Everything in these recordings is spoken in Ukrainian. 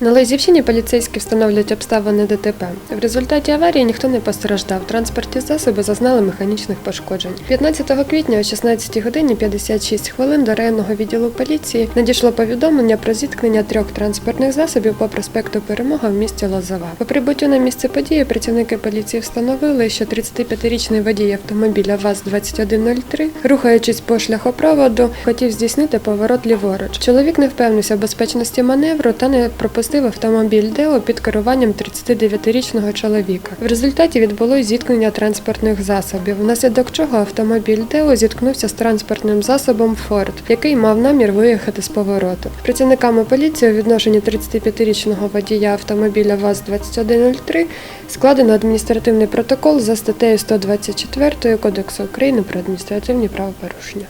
На Лозівщині поліцейські встановлюють обставини ДТП. В результаті аварії ніхто не постраждав. Транспортні засоби зазнали механічних пошкоджень. 15 квітня о 16 годині 56 хвилин до районного відділу поліції надійшло повідомлення про зіткнення трьох транспортних засобів по проспекту Перемога в місті Лозова. По прибуттю на місце події працівники поліції встановили, що 35-річний водій автомобіля ВАЗ-2103, рухаючись по шляхопроводу, хотів здійснити поворот ліворуч. Чоловік не впевнився в безпечності маневру та не пропустив автомобіль Део під керуванням 39-річного чоловіка. В результаті відбулось зіткнення транспортних засобів, внаслідок чого автомобіль Део зіткнувся з транспортним засобом Форд, який мав намір виїхати з повороту. Працівниками поліції у відношенні 35-річного водія автомобіля ВАЗ-2103 складено адміністративний протокол за статтею 124 Кодексу України про адміністративні правопорушення.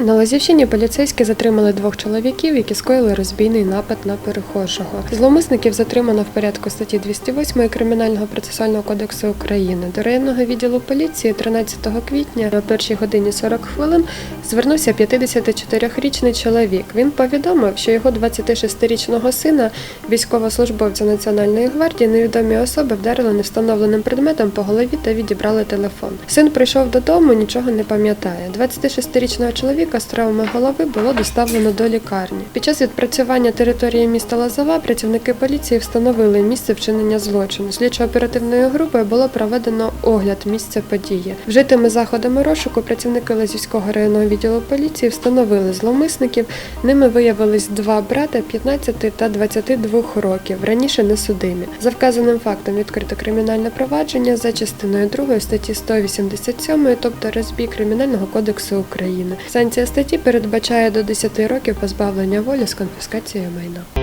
На Лазівщині поліцейські затримали двох чоловіків, які скоїли розбійний напад на перехожого. Зловмисників затримано в порядку статті 208 Кримінального процесуального кодексу України. До районного відділу поліції 13 квітня о першій годині 40 хвилин звернувся 54-річний чоловік. Він повідомив, що його 26-річного сина, військовослужбовця Національної гвардії, невідомі особи вдарили невстановленим предметом по голові та відібрали телефон. Син прийшов додому, нічого не пам'ятає. 26-річного чоловіка з травми голови було доставлено до лікарні. Під час відпрацювання території міста Лозова працівники поліції встановили місце вчинення злочину. Слідчо-оперативною групою було проведено огляд місця події. Вжитими заходами розшуку працівники Лазівського районного відділу поліції встановили зловмисників. Ними виявились два брата 15 та 22 років, раніше не судимі. За вказаним фактом відкрито кримінальне провадження за частиною 2 статті 187, тобто розбій Кримінального кодексу України. Санкція статті передбачає до 10 років позбавлення волі з конфіскацією майна.